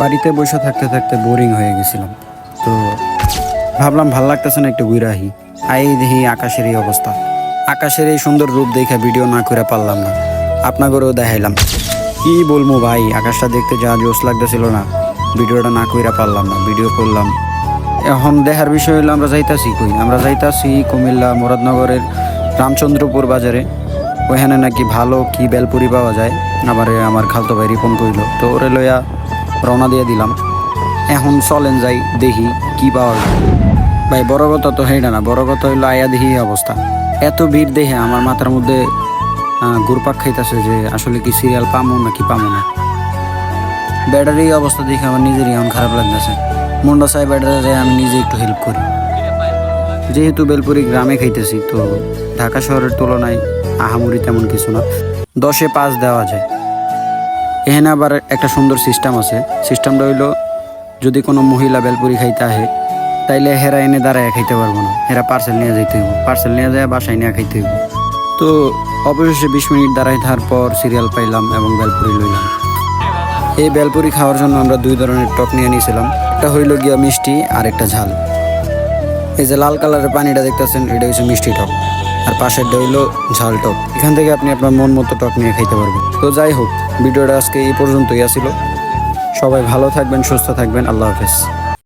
বাড়িতে বসে থাকতে থাকতে বোরিং হয়ে গেছিলাম। তো ভাবলাম ভালো লাগতেছে না একটু ঘুরে আহি। আই দেখি আকাশের এই অবস্থা। আকাশের এই সুন্দর রূপ দেখে ভিডিও না করে পারলাম না। আপনাদেরও দেখাইলাম। কি বলব ভাই, আকাশটা দেখতে যা জোশ লাগতেছিল না। ভিডিওটা না কইরা পারলাম না, ভিডিও করলাম। এখন দেখার বিষয় হলো আমরা যাইতাছি কই? আমরা যাইতাছি কুমিল্লা মুরাদনগরের রামচন্দ্রপুর বাজারে। ওইখানে নাকি ভালো কি বেলপুরি পাওয়া যায়। আমারে আমার খালতো ভাই রিপন কইল। তো ওরে লইয়া রওনা দিয়ে দিলাম। এখন চলেন যাই, দেখি কি পাওয়া যায়। ভাই, বড় কথা তো হেইটা না, বড় কথা হইল আয়া দেখি অবস্থা। এত ভিড় দেখে আমার মাথার মধ্যে ঘুরপাক খাইতেছে যে আসলে কি সিরিয়াল পামো না কি পামো না। ব্যাটারি অবস্থা দেখে আমার নিজেরই এখন খারাপ লাগতেছে। মুন্ডা সাহেব ব্যাটারি আমি নিজে একটু হেল্প করি। যেহেতু বেলপুরি গ্রামে খাইতেছি, তো ঢাকা শহরের তুলনায় আহামরি তেমন কিছু না। দশে পাঁচ দেওয়া যায়। এখানে আবার একটা সুন্দর সিস্টেম আছে। সিস্টেমটা হইল, যদি কোনো মহিলা বেলপুরি খাইতে আহে, তাইলে হেরা এনে দাঁড়ায় খাইতে পারব না। হেরা পার্সেল নিয়ে যাইতে হইব। পার্সেল নিয়ে যায় বাসায় নিয়ে খাইতে হইব। তো অবশেষে বিশ মিনিট দাঁড়াই থাকার পর সিরিয়াল পাইলাম এবং বেলপুরি লইলাম। এই বেলপুরি খাওয়ার জন্য আমরা দুই ধরনের টক নিয়ে নিয়েছিলাম। একটা হইল গিয়া মিষ্টি আর একটা ঝাল। এই যে লাল কালারের পানিটা দেখতেছেন, এটা হচ্ছে মিষ্টি টক। আর পাশেরটা হইল ঝাল টক। এখান থেকে আপনি আপনার মন মতো টক নিয়ে খাইতে পারবেন। তো যাই হোক, ভিডিওটা আজকে এই পর্যন্তই আসিল সবাই ভালো থাকবেন, সুস্থ থাকবেন। আল্লাহ হাফেজ।